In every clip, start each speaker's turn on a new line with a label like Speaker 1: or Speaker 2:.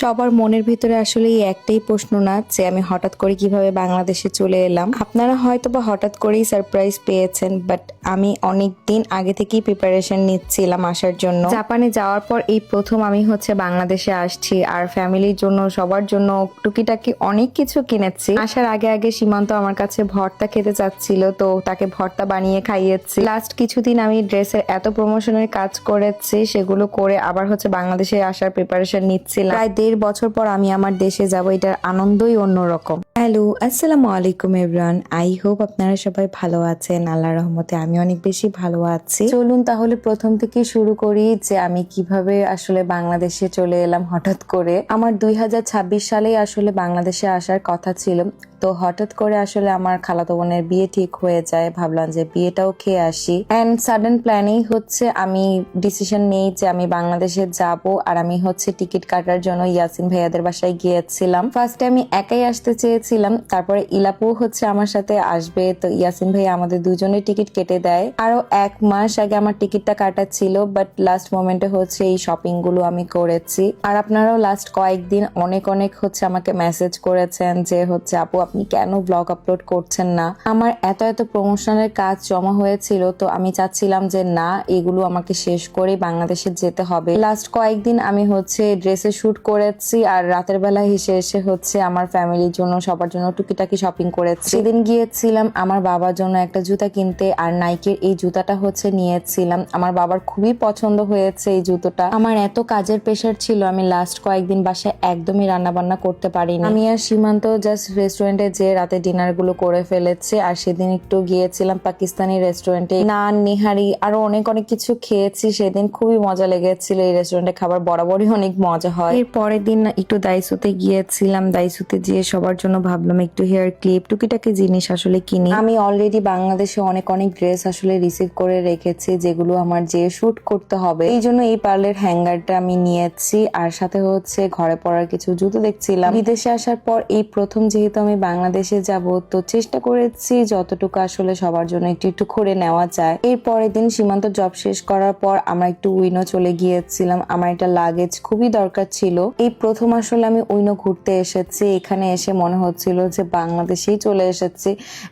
Speaker 1: সবার মনের ভিতরে আসলে এই একটাই প্রশ্ন না যে আমি হঠাৎ করে কীভাবে বাংলাদেশে চলে এলাম। আপনারা হয়তো বা হঠাৎ করেই সারপ্রাইজ পেয়েছেন বাট আমি অনেক দিন আগে থেকেই প্রিপারেশন নিচ্ছিলাম আসার জন্য। জাপানে যাওয়ার পর এই প্রথম আমি হচ্ছে বাংলাদেশে আসছি, আর ফ্যামিলির জন্য, সবার জন্য টুকিটাকি অনেক কিছু কিনেছি। আসার আগে আগে সীমান্ত আমার কাছে ভর্তা খেতে চাচ্ছিল, তো তাকে ভর্তা বানিয়ে খাইয়েছি। লাস্ট কিছুদিন আমি ড্রেসের এত প্রমোশনের কাজ করেছি, সেগুলো করে আবার হচ্ছে বাংলাদেশে আসার প্রিপারেশন নিচ্ছিলাম। প্রায় দেড় বছর পর আমি আমার দেশে যাব এটার আনন্দই অন্যরকম। হ্যালো আসসালামু আলাইকুম এভরান আই হোপ আপনারা সবাই ভালো আছেন। আল্লাহ রহমতে আমি অনেক বেশি ভালো আছি। চলুন তাহলে প্রথম থেকে শুরু করি যে আমি কীভাবে আসলে বাংলাদেশে চলে এলাম হঠাৎ করে। আমার দুই হাজার ছাব্বিশ সালে আসলে বাংলাদেশে আসার কথা ছিল। তো হঠাৎ করে আসলে আমার খালাতো বোনের বিয়ে ঠিক হয়ে যায়। ভাবলাম যে বিয়েটাও খেয়ে আসি। অ্যান্ড সাডেন প্ল্যানেই হচ্ছে আমি ডিসিশন নেই যে আমি বাংলাদেশে যাব আর আমি হচ্ছে টিকিট কাটার জন্য ইয়াসিন ভাইয়াদের বাসায় গিয়েছিলাম। ফার্স্টে আমি একাই আসতে চেয়েছিলাম তারপরে ইলাপু হচ্ছে আমার সাথে আসবে। তো ইয়াসিন ভাই আমাদের দুজনের টিকিট কেটে দেয়। আরও এক মাস আগে আমার টিকিটটা কাটা ছিল বাট লাস্ট মোমেন্টে হচ্ছে এই শপিংগুলো আমি করেছি। আর আপনারাও লাস্ট কয়েকদিন অনেক অনেক হচ্ছে আমাকে মেসেজ করেছেন যে হচ্ছে, আপু, আপনি কেন ব্লগ আপলোড করছেন না? আমার এত এত প্রমোশনের কাজ জমা হয়েছিল, তো আমি চাচ্ছিলাম যে না, এগুলো আমাকে শেষ করে বাংলাদেশে যেতে হবে। লাস্ট কয়েকদিন আমি হচ্ছে ড্রেসে শুট করেছি, আর রাতের বেলা হেসে এসে হচ্ছে আমার ফ্যামিলির জন্য সবার জন্য টুকিটাকি শপিং করেছি। সেদিন গিয়েছিলাম আমার বাবার জন্য একটা জুতা কিনতে আর নাইকের এই জুতাটা হচ্ছে নিয়েছিলাম। আমার বাবার খুবই পছন্দ হয়েছে এই জুতোটা। আমার এত কাজের প্রেশার ছিল আমি লাস্ট কয়েকদিন বাসায় একদমই রান্না বান্না করতে পারিনি। আমি আর সীমান্ত জাস্ট রেস্টুরেন্টে যে রাতে ডিনারগুলো করে ফেলেছে আর সেদিন একটু গিয়েছিলাম পাকিস্তানি রেস্টুরেন্টে নান নিহারি আরও অনেক অনেক কিছু খেয়েছি। সেদিন খুবই মজা লেগেছিল এই রেস্টুরেন্টে খাবার বরাবরই অনেক মজা হয়। এর পরের দিন একটু দাইসুতে গিয়েছিলাম। দাইসুতে গিয়ে সবার জন্য ভাবলাম একটু হেয়ার ক্লিপ টুকিটাকি জিনিস আসলে কিনি। আমি অলরেডি বাংলাদেশে অনেক অনেক ড্রেস আসলে রিসিভ করে রেখেছি, যেগুলো আমার যে শুট করতে হবে। এই জন্য এই পার্লের হ্যাঙ্গারটা আমি নিয়েছি, আর সাথে হচ্ছে ঘরে পরার কিছু জুতো দেখছিলাম। বিদেশে আসার পর এই প্রথম যেহেতু আমি বাংলাদেশে যাব, তো চেষ্টা করেছি যতটুকু আসলে সবার জন্য একটু একটু করে নেওয়া যায়। এর পরের দিন সীমান্ত জব শেষ করার পর আমরা একটু উইনো চলে গিয়েছিলাম। আমার একটা লাগেজ খুবই দরকার ছিল। এই প্রথম আসলে আমি উইনো ঘুরতে এসেছি। এখানে এসে মনে হচ্ছিল যে বাংলাদেশেই চলে এসেছি।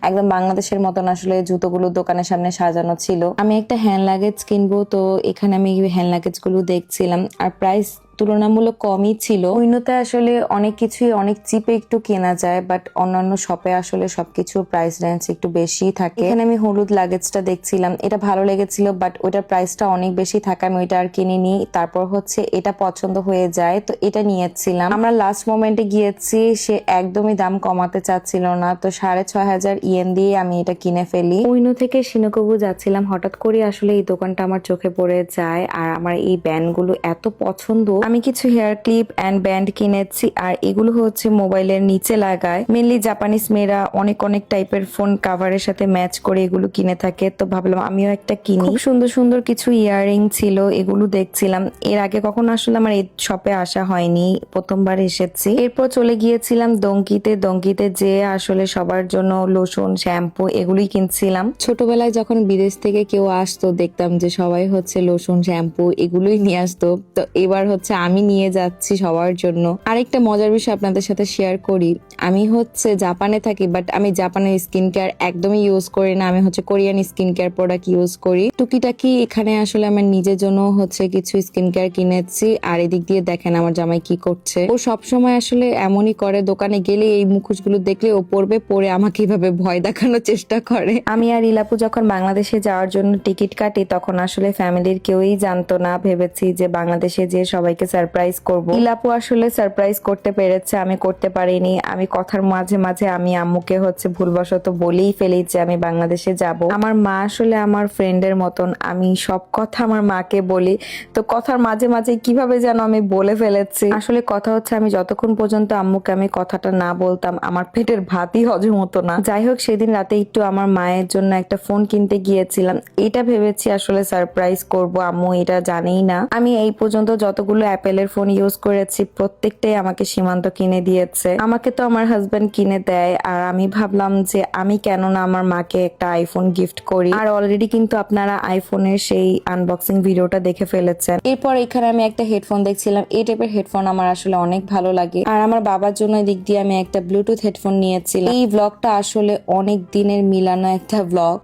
Speaker 1: একদম বাংলাদেশের মতন আসলে জুতোগুলো দোকানের সামনে সাজানো ছিল। আমি একটা হ্যান্ড লাগেজ কিনবো, তো এখানে আমি হ্যান্ড লাগেজগুলো দেখছিলাম। আর প্রাইস তুলনামূলক কমই ছিল। উইনোতে আসলে অনেক কিছুই অনেক চিপে একটু কেনা যায় বাট অন্যান্য শপে আসলে সবকিছু প্রাইস রেঞ্জ একটু বেশি থাকে। এখানে আমি হলুদ লাগেজটা দেখছিলাম। এটা ভালো লেগেছিল বাট ওইটার প্রাইসটা অনেক বেশি থাকে। আমি ওইটা আর কিনে কিনিনি তারপর হচ্ছে এটা পছন্দ হয়ে যায়, তো এটা নিয়েছিলাম। আমরা লাস্ট মোমেন্টে গিয়েছি, সে একদমই দাম কমাতে চাচ্ছিল না, তো সাড়ে ছয় হাজার ইয়েন দিয়ে আমি এটা কিনে ফেলি। উইনো থেকে সিনকবু যাচ্ছিলাম। হঠাৎ করে আসলে এই দোকানটা আমার চোখে পড়ে যায়, আর আমার এই ব্যান্ডগুলো এত পছন্দ। আমি কিছু হেয়ার ক্লিপ অ্যান্ড ব্যান্ড কিনেছি, আর এগুলো হচ্ছে মোবাইলের নিচে লাগায়। মেনলি জাপানিজ মেয়েরা অনেক অনেক টাইপের ফোন কাভারের সাথে ম্যাচ করে এগুলো কিনে থাকে। তো ভাবলাম আমিও একটা কিনি। সুন্দর সুন্দর কিছু ইয়াররিং ছিল, এগুলো দেখছিলাম। এর আগে কখনো আসলে আমার এই শপে আসা হয়নি, প্রথমবার এসেছি। এরপর চলে গিয়েছিলাম দঙ্কিতে দঙ্কিতে যে আসলে সবার জন্য লোশন শ্যাম্পু এগুলোই কিনছিলাম। ছোটবেলায় যখন বিদেশ থেকে কেউ আসতো, দেখতাম যে সবাই হচ্ছে লোশন শ্যাম্পু এগুলোই নিয়ে আসতো। তো এবার হচ্ছে আমি নিয়ে যাচ্ছি সবার জন্য। আরেকটা মজার বিষয় আপনাদের সাথে শেয়ার করি। আমি হচ্ছে জাপানে থাকি বাট আমি জাপানের স্কিন কেয়ার একদমই ইউজ করি না। আমি হচ্ছে Korean skin care product use করি। টুকিটাকি এখানে আসলে আমার নিজের জন্য হচ্ছে কিছু স্কিন কেয়ার কিনেছি। আর এদিক দিয়ে দেখেন আমার জামাই কি করছে। ও সব সময় আসলে এমনই করে, দোকানে গেলে এই মুখোশগুলো দেখলে ও পড়বে পরে আমাকে এভাবে ভয় দেখানোর চেষ্টা করে। আমি আর ইলাপু যখন বাংলাদেশে যাওয়ার জন্য টিকিট কাটি, তখন আসলে ফ্যামিলির কেউই জানতো না। ভেবেছি যে বাংলাদেশে যে সবাইকে সারপ্রাইজ করব। ইলাপু আসলে সারপ্রাইজ করতে পেরেছে, আমি করতে পারিনি। আমি কথার মাঝে মাঝে আমি আম্মুকে হচ্ছে ভুলবশত বলেই ফেলি যে আমি বাংলাদেশে যাব। আমার মা আসলে আমার ফ্রেন্ডের মতন। আমি সব কথা আমার মাকে বলি। তো কথার মাঝে মাঝে কীভাবে যেন আমি বলে ফেলেছি। আসলে কথা হচ্ছে আমি যতক্ষণ পর্যন্ত আম্মুকে আমি কথাটা না বলতাম, আমার পেটের ভাতই হজম হতো না। যাই হোক, সেদিন রাতে একটু আমার মায়ের জন্য একটা ফোন কিনতে গিয়েছিলাম। এটা ভেবেছি আসলে সারপ্রাইজ করব। আম্মু এটা জানেই না। আমি এই পর্যন্ত যতগুলো অ্যাপেলের ফোন ইউজ করেছি, প্রত্যেকটাই আমাকে সীমান্ত কিনে দিয়েছে। আমাকে তো আমার হাজবেন্ড কিনে দেয়, আর আমি ভাবলাম যে আমি কেন না আমার মাকে একটা আইফোন গিফট করি। আর অলরেডি কিন্তু আপনারা আইফোনের সেই আনবক্সিং ভিডিওটা দেখে ফেলেছেন। এরপর এখানে আমি একটা হেডফোন দেখছিলাম। এই টাইপের হেডফোন আমার আসলে অনেক ভালো লাগে। আর আমার বাবার জন্য দিক দিয়ে আমি একটা ব্লুটুথ হেডফোন নিয়েছিলাম। এই ব্লগটা আসলে অনেক দিনের মিলানো একটা ব্লগ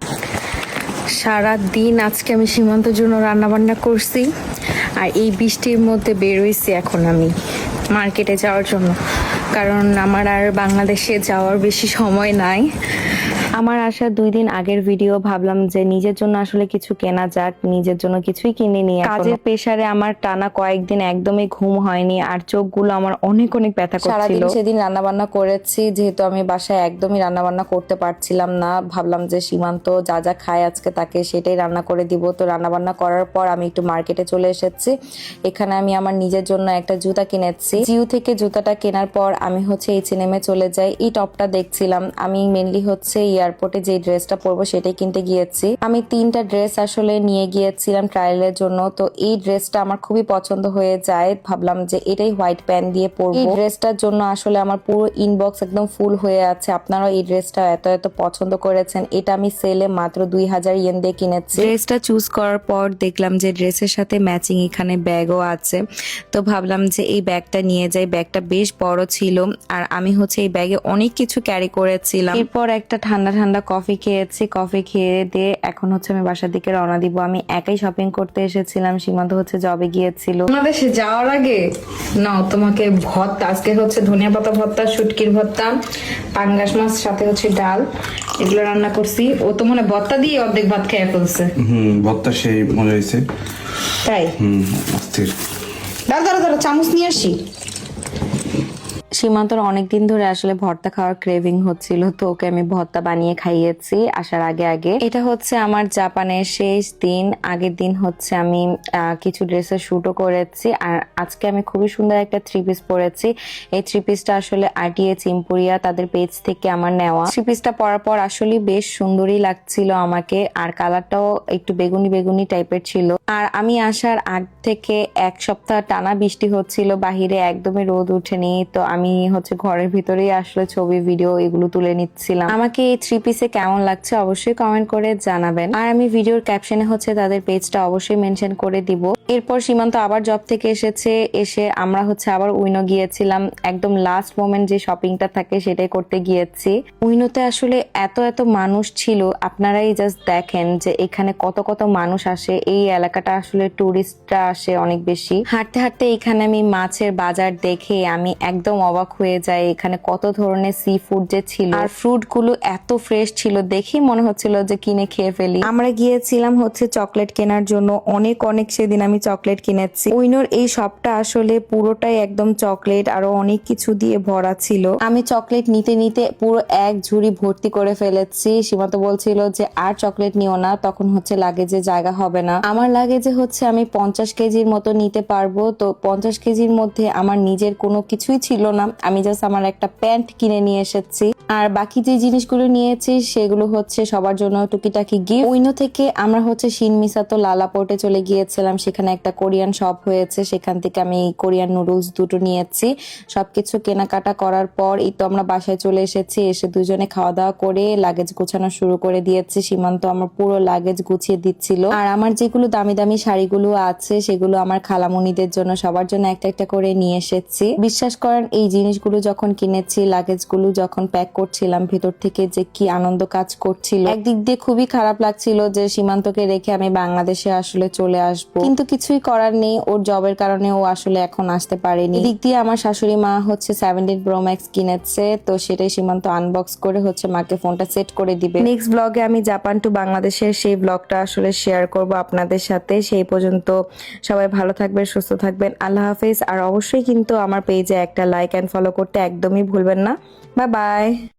Speaker 1: সারা দিন আজকে আমি সীমান্তের জন্য রান্না বান্না করছি। আর এই বৃষ্টির মধ্যে বেরোইছি এখন আমি মার্কেটে যাওয়ার জন্য। কারণ আমার আর বাংলাদেশে যাওয়ার বেশি সময় নাই। আমার আসা দুই দিন আগের ভিডিও ভাবলাম যে নিজের জন্য আসলে কিছু কেনা যাক নিজের জন্য কিছুই কিনে নিয়ে কাজের প্রেসারে আমার টানা কয়েকদিন একদমই ঘুম হয়নি আর চোখগুলো আমার অনেক অনেক ব্যথা করছিল। সেদিন রান্না বান্না করেছি যেহেতু আমি বাসায় একদমই রান্না বান্না করতে পারছিলাম না। ভাবলাম যে সীমান্ত যা যা খায় আজকে তাকে সেটাই রান্না করে দিব। তো রান্না বান্না করার পর আমি একটু মার্কেটে চলে এসেছি। এখানে আমি আমার নিজের জন্য একটা জুতা কিনেছি। জিও থেকে জুতাটা কেনার পর আমি হচ্ছে এই সিনেমে চলে যাই। এই টপটা দেখছিলাম। আমি মেনলি হচ্ছে এয়ারপোর্টে যে ড্রেসটা পরবো সেটাই কিনতে গিয়েছি। আমি তিনটা ড্রেস আসলে নিয়ে গিয়েছিলাম ট্রায়ালের জন্য। তো এই ড্রেসটা আমার খুবই পছন্দ হয়ে যায়। ভাবলাম যে এটাই হোয়াইট প্যান্ট দিয়ে পরবো। এই ড্রেসটার জন্য আসলে আমার পুরো ইনবক্স একদম ফুল হয়ে আছে। আপনারাও এই ড্রেসটা এত এত পছন্দ করেছেন। এটা আমি সেলে মাত্র দুই হাজার ইয়েন দিয়ে কিনেছি। ড্রেসটা চুজ করার পর দেখলাম যে ড্রেসের সাথে ম্যাচিং এখানে ব্যাগও আছে। তো ভাবলাম যে এই ব্যাগটা নিয়ে যাই। ব্যাগটা বেশ বড় ছিল। আর আমি হচ্ছে এই ব্যাগে অনেক কিছু ক্যারি করেছিলাম। এরপর একটা ঠান্ডা ঠান্ডা ঠান্ডা কফি খেয়েছি কফি খেয়ে দিয়ে এখন হচ্ছে আমি বাসার দিকে রওনা দিব। আমি একাই শপিং করতে এসেছিলাম সীমান্ত হচ্ছে জবে গিয়েছিল।
Speaker 2: বাংলাদেশে যাওয়ার আগে নাও তোমাকে ভর্তা আজকে হচ্ছে ধনিয়া পাতা ভর্তা শুটকির ভর্তা পাঙ্গাস মাছ সাথে হচ্ছে ডাল এগুলো রান্না করছি। ও তো মনে হয় ভর্তা দিয়ে অর্ধেক ভাত খেয়ে ফেলছে।
Speaker 3: হুম ভর্তা সেই মজা হয়েছে
Speaker 2: তাই?
Speaker 3: হুম অস্থির।
Speaker 2: দাঁড়া দাঁড়া দাঁড়া চামচ নিয়ে আসি।
Speaker 1: সীমান্তর অনেকদিন ধরে আসলে ভর্তা খাওয়ার ক্রেভিং হচ্ছিল, তো ওকে আমি ভর্তা বানিয়ে খাইয়েছি আসার আগে আগে। এটা হচ্ছে আমার জাপানের শেষ দিন, আগের দিন হচ্ছে আমি কিছু ড্রেসের শ্যুটও করেছি আর আজকে আমি খুবই সুন্দর একটা থ্রি পিস পরেছি। এই থ্রি পিসটা আসলে আরটিএ চিম্পুরিয়া তাদের পেজ থেকে আমার নেওয়া। থ্রি পিসটা পরার পর আসলে বেশ সুন্দরই লাগছিল আমাকে আর কালারটাও একটু বেগুনি বেগুনি টাইপের ছিল। আর আমি আসার আগ থেকে এক সপ্তাহ টানা বৃষ্টি হচ্ছিল, বাহিরে একদমই রোদ উঠেনি, তো আমি হচ্ছে ঘরের ভিতরেই আসলে ছবি ভিডিও এগুলো তুলে নিচ্ছিলাম। আমাকে এই থ্রি পিসে কেমন লাগছে অবশ্যই কমেন্ট করে জানাবেন। আর আমি ভিডিওর ক্যাপশনে হচ্ছে তাদের পেজটা অবশ্যই মেনশন করে দিব। এরপর সীমান্ত আবার জব থেকে এসেছে, এসে আমরা হচ্ছে আবার উইনো গিয়েছিলাম। একদম লাস্ট মোমেন্ট যে শপিংটা থাকে সেটাই করতে গিয়েছি। উইনোতে আসলে এত এত মানুষ ছিল, আপনারাই জাস্ট দেখেন যে এখানে কত কত মানুষ আসে। এই এলাকাটা আসলে টুরিস্টরা আসে অনেক বেশি। হাঁটতে হাঁটতে এখানে আমি মাছের বাজার দেখে আমি একদম অবাক হয়ে যাই এখানে কত ধরনের সি ফুড যে ছিল। আর ফ্রুটগুলো এত ফ্রেশ ছিল, দেখেই মনে হচ্ছিল যে কিনে খেয়ে ফেলি। আমরা গিয়েছিলাম হচ্ছে চকলেট কেনার জন্য, অনেক অনেক সেদিন আমি চকলেট কিনেছি। উইনোর এই শপটা আসলে পুরোটাই একদম চকলেট আরও অনেক কিছু দিয়ে ভরা ছিল। আমি চকলেট নিতে নিতে পুরো এক ঝুড়ি ভর্তি করে ফেলেছি। সীমান্ত বলছিল যে, আর চকলেট নিও না, তখন হচ্ছে লাগেজে জায়গা হবে না। আমার লাগেজে হচ্ছে আমি পঞ্চাশ কেজির মতো নিতে পারব। তো পঞ্চাশ কেজির মধ্যে আমার নিজের কোনো কিছুই ছিল না আমি জাস্ট আমার একটা প্যান্ট কিনে নিয়ে এসেছি। আর বাকি যে জিনিসগুলো নিয়েছি, সেগুলো হচ্ছে সবার জন্য টুকিটাকি গিফট উইনো থেকে আমরা হচ্ছে শিনমিসাতো লালাপোর্টে চলে গিয়েছিলাম। সেখানে একটা কোরিয়ান শপ হয়েছে। সেখান থেকে আমি কোরিয়ান নুডলস দুটো নিয়েছি। সবকিছু কেনাকাটা করার পর এই তো আমরা বাসায় চলে এসেছি। এসে দুজনে খাওয়া দাওয়া করে লাগেজ গোছানো শুরু করে দিয়েছি। সীমান্ত আমার পুরো লাগেজ গুছিয়ে দিচ্ছিল। আর আমার যেগুলো দামি দামি শাড়িগুলো আছে, সেগুলো আমার খালামুনিদের জন্য সবার জন্য একটা একটা করে নিয়ে এসেছি। বিশ্বাস করেন, এই জিনিসগুলো যখন কিনেছি লাগেজগুলো যখন প্যাক করছিলাম, ভেতর থেকে যে কি আনন্দ কাজ করছিল, একদিক দিয়ে খুবই খারাপ লাগছিল যে সীমান্তকে রেখে আমি বাংলাদেশে আসলে চলে আসব। কিন্তু কিছুই করার নেই, ওর জবের কারণে ও আসলে এখন আসতে পারেনি। এদিক দিয়ে আমার শাশুড়ি মা হচ্ছে সেভেন্টিন প্রো ম্যাক্স কিনেছে, তো সেটাই সীমান্ত আনবক্স করে হচ্ছে মাকে ফোনটা সেট করে দিবে। নেক্সট ব্লগে আমি জাপান টু বাংলাদেশের সেই ব্লগটা আসলে শেয়ার করব আপনাদের সাথে। সেই পর্যন্ত সবাই ভালো থাকবেন, সুস্থ থাকবেন, আল্লাহ হাফেজ। আর অবশ্যই কিন্তু আমার পেজে একটা লাইক অ্যান্ড ফলো করতে একদমই ভুলবেন না। Bye bye